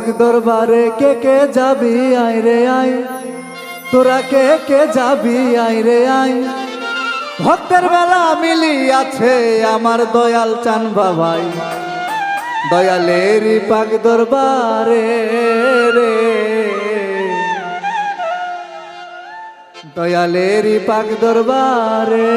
পাক দরবারে কে কে যাবি? আই রে আই তোরা কে কে যাবি? আই রে আই ভক্তের বেলা মিলি আছে আমার দয়াল চান বাবাই। দয়ালের পাক দরবারে রে। দয়ালের পাক দরবারে।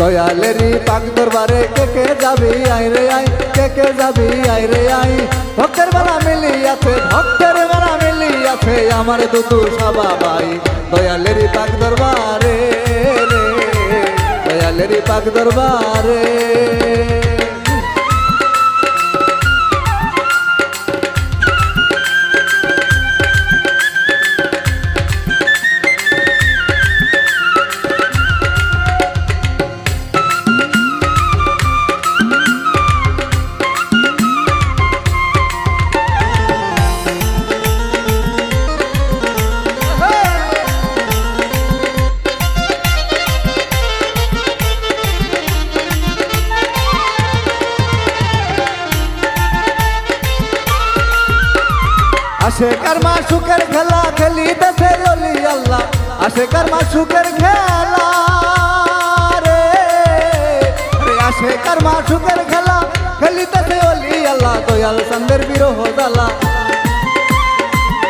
দয়ালেরই পাক দরবারে কে কে যাবি আই রে আই, কে কে যাবি আই রে আই? ভক্তের বেলা মিলি আছে ভক্তের বেলা মিলি আছে আমার দুতু ভাই। দয়ালেরি পাক দরবারে রে, দয়ালেরই পাক দরবারে আসে কারমা সুখের খেলা খেলি দেশে ললি আল্লাহ। আসে কারমা সুখের খেলা রে। রে আসে কারমা সুখের খেলা খেলি দেশে অলি আল্লাহ। দয়াল চন্দ্রের বিরহ দালা।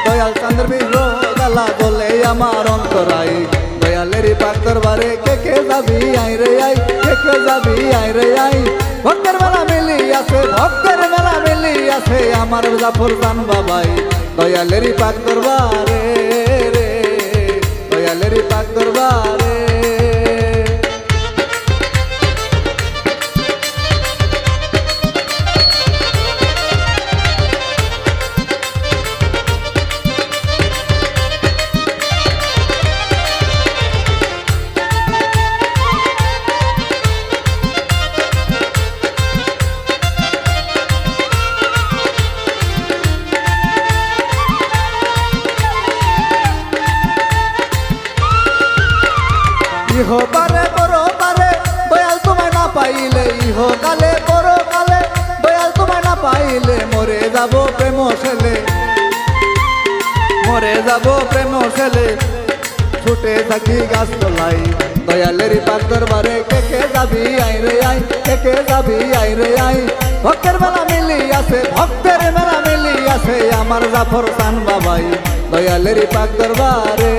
দয়াল চন্দ্র বিরহ দালা বলে আমার অন্তরাই দয়ালের পাক দরবারে কে কে যাবি আই রে আই কে কে যাবি আই রে আই ভক্তের মেলা মিলি আছে ভক্তের মেলা মিলি আছে আমার জাফর জান বাবাই। দয়ালের পাক দরবারে রে দয়ালের পাক দরবারে ইহ পারে, বড় পারে, দয়াল তোমায় না পাইলে ইহ কালে, বড় কালে, দয়াল তোমায় না পাইলে মরে যাব প্রেম ছেলে মরে যাব প্রেম ছেলে ছুটে থাকি গাছ তোলাই দয়ালের পাক দরবারে, কে কে যাবি আই রে আই, কে কে যাবি আই রে আই। ভক্তের মেলা মিলি আছে, ভক্তের মেলা মিলি আছে, আমার জাফর সান বাবাই, দয়ালের পাক দরবারে।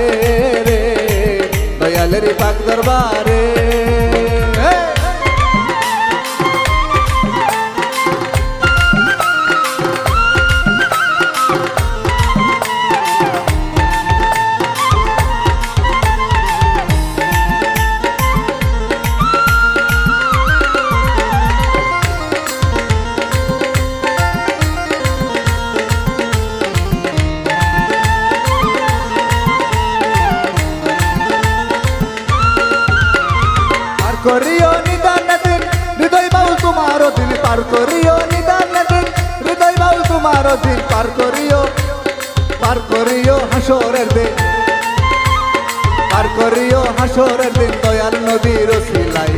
রে দয়ালের পাক দরবারে। করিও নিদান দিন। হৃদয় বাউল তোমার দিন পার করিও নিদান দিন। হৃদয় বাউল তোমার দিন পার করিও পার করিও হাসরের দিন। পার করিও হাসরের দিন, দয়াল নদীর সিলাই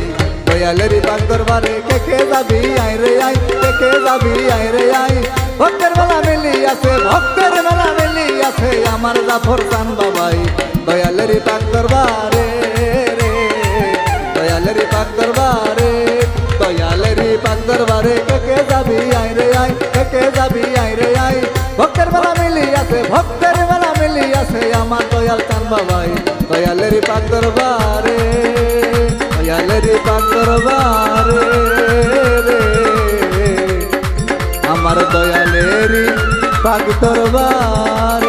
দয়ালের পাক দরবারে কে কে যাবি আই রে আই কে কে যাবি আই রে আই ভক্তের মেলা মিলি আছে, ভক্তের মেলা মিলি আছে, আমার জাফর চান বাবাই। দয়ালের পাক দরবারে দরবারে কে যাবি আই রে আই কে কে যাবি আই রে আই ভক্তের মেলা মিলি আছে, ভক্তের মেলা মিলি আছে আমার দয়াল চান বাবাই। দয়ালের পাক দরবারে দয়ালের পাক দরবারে রে। আমার দয়ালের পাক দরবার।